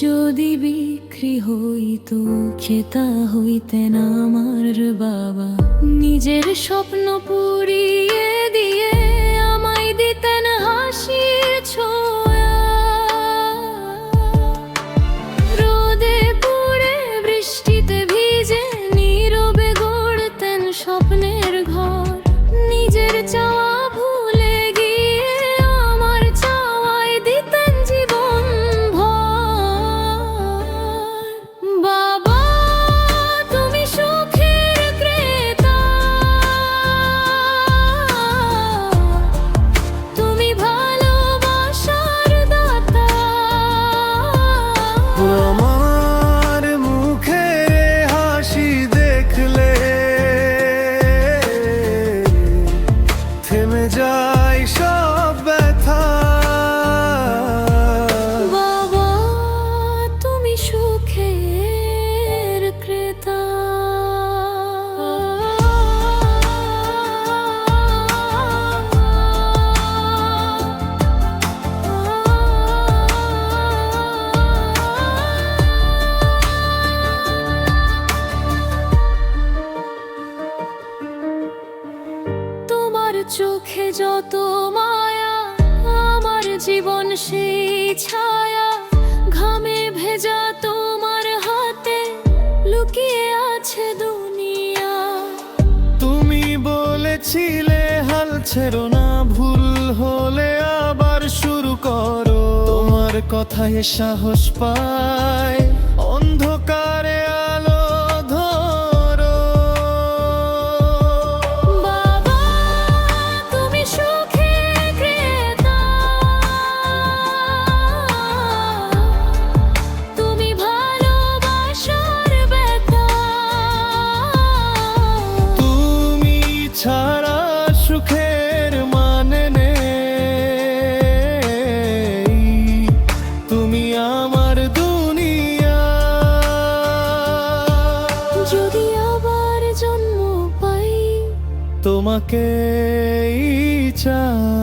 যদি বিক্রি হইত খেতা হইতেন আমার বাবা। নিজের স্বপ্ন পুরিয়ে চোখে যত মায়া, আমার জীবন সেই ছায়া। ঘামে ভেজা তোমার হাতে লুকিয়ে আছে দুনিয়া। তুমি বলেছিলে, হাল ছেড়ো না, ভুল হলে আবার শুরু করো। তোমার কথায় সাহস পায় ছাড়া সুখের মানে নেই। তুমি আমার দুনিয়া। যদি আবার জন্ম পাই তোমাকে চাই